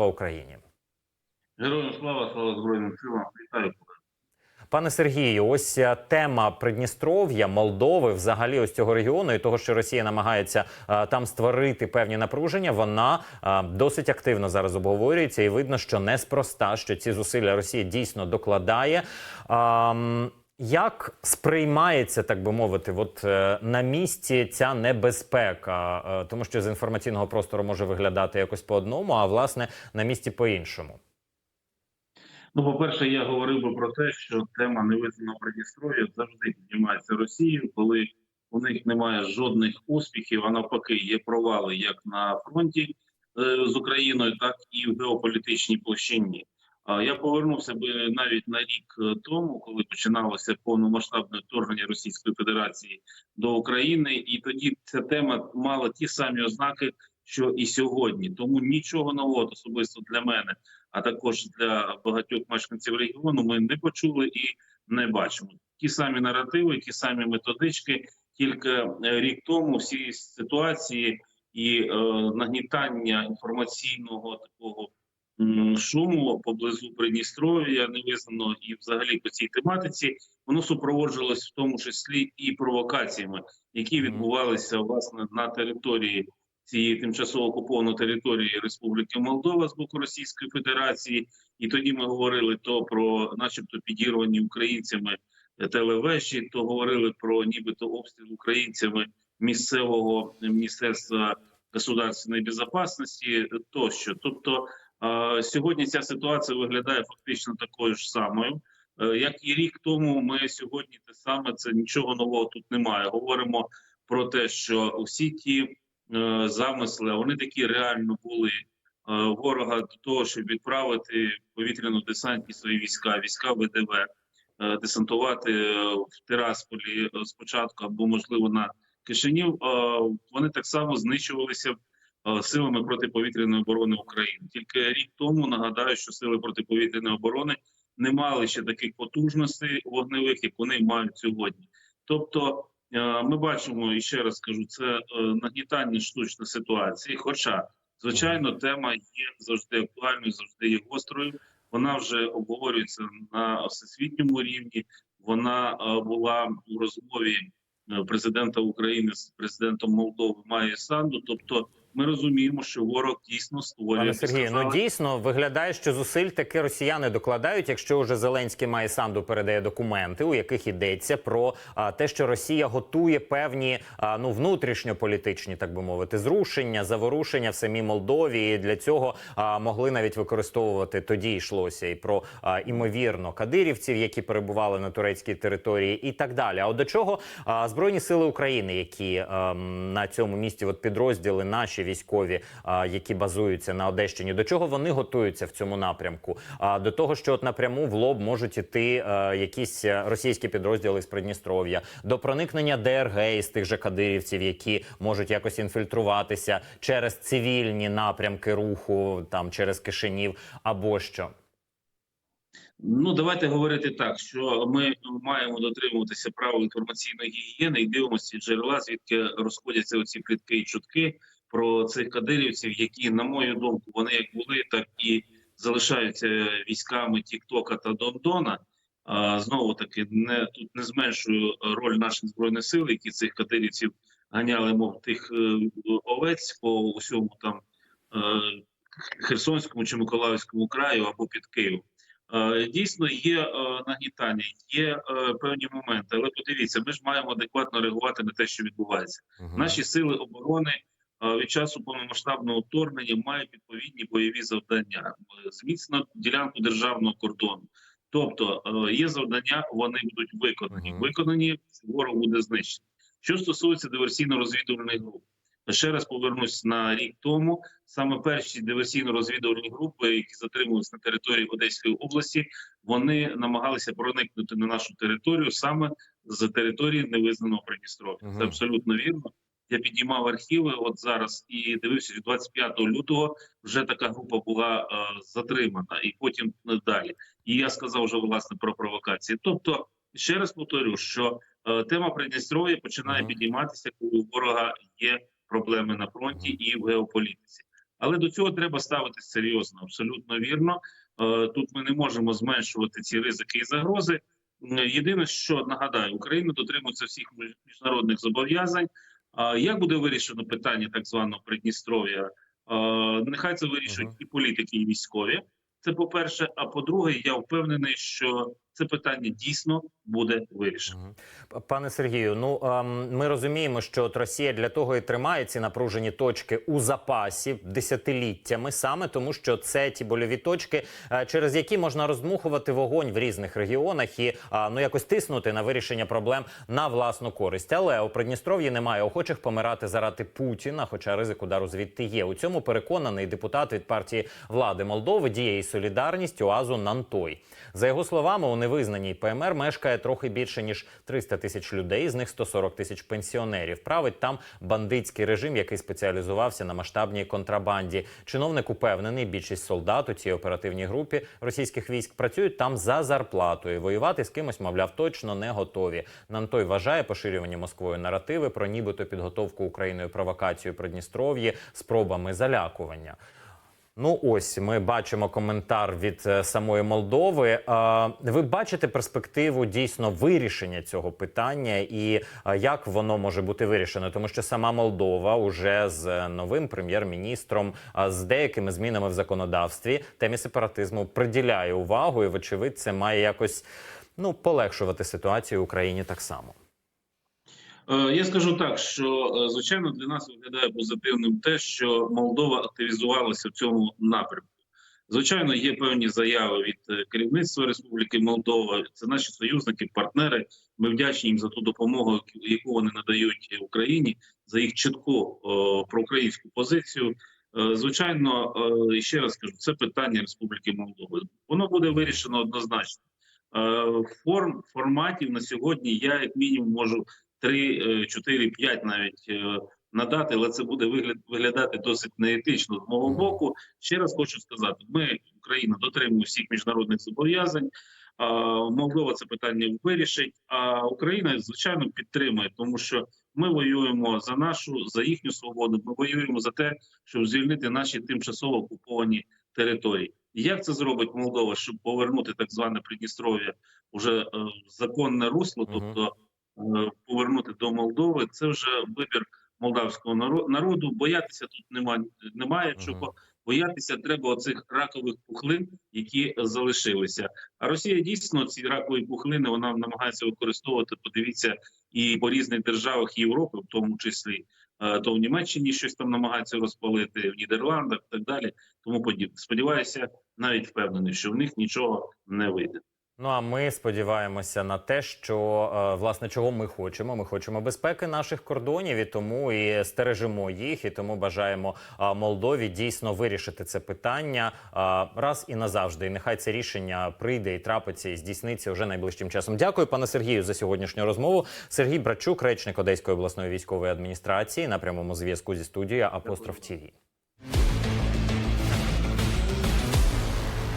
по Україні. Героям слава, слава Збройним силам. Вітаю. Пане Сергію, ось тема Придністров'я, Молдови, взагалі ось цього регіону, і того, що Росія намагається а, там створити певні напруження, вона а, досить активно зараз обговорюється, і видно, що неспроста, що ці зусилля Росія дійсно докладає. А, як сприймається, так би мовити, от е, на місці ця небезпека, Е, тому що з інформаційного простору може виглядати якось по одному, а власне на місці по іншому. Ну, по-перше, я говорив би про те, що тема невизнаного Придністров'я завжди піднімається Росією, коли у них немає жодних успіхів, а навпаки, є провали як на фронті е, з Україною, так і в геополітичній площині. Я повернувся би навіть на рік е, тому, коли починалося повномасштабне вторгнення Російської Федерації до України, і тоді ця тема мала ті самі ознаки, що і сьогодні. Тому нічого нового особисто для мене а також для багатьох мешканців регіону, ми не почули і не бачимо. Ті самі наративи, ті самі методички. Тільки е, рік тому всі ситуації і е, нагнітання інформаційного такого шуму поблизу Придністров'я невизнано і взагалі по цій тематиці. Воно супроводжувалось в тому числі і провокаціями, які відбувалися власне на території цієї тимчасово окупованої території Республіки Молдова з боку Російської Федерації, і тоді ми говорили то про, начебто, підірвані українцями телевежі, то говорили про нібито обстріл українцями місцевого міністерства государственної безпечності тощо. Тобто сьогодні ця ситуація виглядає фактично такою ж самою. Е, Як і рік тому, ми сьогодні те саме це нічого нового тут немає. Говоримо про те, що усі ті е, замисли, вони такі реально були е, ворога до того, щоб відправити повітряно десантні свої війська, війська ВДВ, е, десантувати е, в Тирасполі е, спочатку або можливо на Кишинів. е, Вони так само знищувалися е, силами протиповітряної оборони України. Тільки рік тому нагадаю, що сили протиповітряної оборони не мали ще таких потужностей вогневих, як вони мають сьогодні. Тобто, е, ми бачимо і ще раз скажу, це е, нагнітання штучної ситуації. Хоча, звичайно, тема є завжди актуальною, завжди є гострою. Вона вже обговорюється на всесвітньому рівні. Вона е, була у розмові е, президента України з президентом Молдови Майєю Санду. Тобто, ми розуміємо, що ворог дійсно створює Пане як ви ну дійсно виглядає, що зусиль таки росіяни докладають, якщо вже Зеленський має санду передає документи, у яких йдеться про а, те, що Росія готує певні а, ну внутрішньополітичні, так би мовити, зрушення, заворушення в самій Молдові. І для цього а, могли навіть використовувати тоді йшлося і про а, імовірно кадирівців, які перебували на турецькій території, і так далі. А от до чого а, збройні сили України, які ем, на цьому місці, от підрозділи наші військові, які базуються на Одещині, до чого вони готуються в цьому напрямку? А до того, що от напряму в лоб можуть іти е, якісь російські підрозділи з Придністров'я, до проникнення ДРГ із тих же кадирівців, які можуть якось інфільтруватися через цивільні напрямки руху, там через Кишинів або що. Ну, давайте говорити так, що ми маємо дотримуватися правил інформаційної гігієни і дивимося джерела, звідки розходяться оці плітки і чутки про цих кадирівців, які, на мою думку, вони як були, так і залишаються військами Тіктока та Дондона. А, знову таки, не тут не зменшую роль наших збройних сил, які цих кадирівців ганяли, мов тих е, овець по усьому там е, Херсонському чи Миколаївському краю або під Києвом. Дійсно, є е, нагнітання, є певні моменти, але подивіться, ми ж маємо адекватно реагувати на те, що відбувається. Наші сили оборони від часу повномасштабного вторгнення мають відповідні бойові завдання, е, зміцнено ділянку державного кордону. Тобто е, є завдання, вони будуть виконані. Виконані ворог буде знищений. Що стосується диверсійно-розвідувальних груп, ще раз повернусь на рік тому. Саме перші диверсійно-розвідувальні групи, які затримувалися на території Одеської області, вони намагалися проникнути на нашу територію саме з території невизнаного Придністров'я. Це абсолютно вірно. Я піднімав архіви от зараз і дивився, що 25 лютого вже така група була е, затримана, і потім е, далі. І я сказав вже власне про провокації. Тобто, ще раз повторю, що е, тема Придністров'я починає підійматися, коли у ворога є проблеми на фронті і в геополітиці. Але до цього треба ставитися серйозно, абсолютно вірно. Е, Тут ми не можемо зменшувати ці ризики і загрози. Єдине, що нагадаю, Україна дотримується всіх міжнародних зобов'язань. А як буде вирішено питання так званого Придністров'я? Нехай це вирішують і політики, і військові. Це по-перше. А по-друге, я впевнений, що це питання дійсно буде вирішено. Пане Сергію, ну ем, ми розуміємо, що от Росія для того і тримає ці напружені точки у запасі десятиліттями, саме тому, що це ті больові точки, е, через які можна роздмухувати вогонь в різних регіонах і ну якось тиснути на вирішення проблем на власну користь. Але у Придністров'ї немає охочих помирати заради Путіна, хоча ризик удару звідти є. У цьому переконаний депутат від партії влади Молдови діє і солідарність Оазу Нантой. За його словами, у невизнаній ПМР мешкає трохи більше ніж 300 тисяч людей, з них 140 тисяч пенсіонерів. Править там бандитський режим, який спеціалізувався на масштабній контрабанді. Чиновник упевнений, більшість солдат у цій оперативній групі російських військ працюють там за зарплатою. Воювати з кимось, мовляв, точно не готові. Нантой вважає поширювані Москвою наративи про нібито підготовку Україною провокацію Придністров'ї спробами залякування. Ну, ось ми бачимо коментар від е, самої Молдови. А, ви бачите перспективу дійсно вирішення цього питання і як воно може бути вирішено? Тому що сама Молдова уже з е, новим прем'єр-міністром, з деякими змінами в законодавстві темі сепаратизму приділяє увагу, і вочевидь, це має якось ну полегшувати ситуацію в Україні так само. Е, Я скажу так, що е, звичайно для нас виглядає позитивним те, що Молдова активізувалася в цьому напрямку. Звичайно, є певні заяви від е, керівництва Республіки Молдова. Це наші союзники, партнери. Ми вдячні їм за ту допомогу, яку вони надають Україні, за їх чітку проукраїнську позицію. Звичайно, ще раз кажу, це питання Республіки Молдови. Воно буде вирішено однозначно. Форм форматів на сьогодні я як мінімум можу 3, 4, 5 навіть е, надати, але це буде вигляд виглядати досить неетично з мого боку. Ще раз хочу сказати: ми, Україна, дотримує всіх міжнародних зобов'язань. Молдова це питання вирішить. А Україна звичайно підтримує, тому що ми воюємо за нашу, за їхню свободу. Ми воюємо за те, щоб звільнити наші тимчасово окуповані території. Як це зробить Молдова, щоб повернути так зване Придністров'я уже е, законне русло, тобто повернути до Молдови, це вже вибір молдавського наро- народу. Боятися тут немає, немає чого. Боятися треба оцих ракових пухлин, які залишилися. А Росія дійсно ці ракові пухлини вона намагається використовувати. Подивіться і по різних державах Європи, в тому числі е, то в Німеччині щось там намагаються розпалити, в Нідерландах і так далі. Тому подібне. Сподіваюся, навіть впевнений, що в них нічого не вийде. Ну а ми сподіваємося на те, що е, власне чого ми хочемо. Ми хочемо безпеки наших кордонів і тому і стережемо їх, і тому бажаємо Молдові дійсно вирішити це питання раз і назавжди. І нехай це рішення прийде і трапиться і здійсниться вже найближчим часом. Дякую, пане Сергію, за сьогоднішню розмову. Сергій Брачук, речник Одеської обласної військової адміністрації, на прямому зв'язку зі студією Апостроф ТІВІ.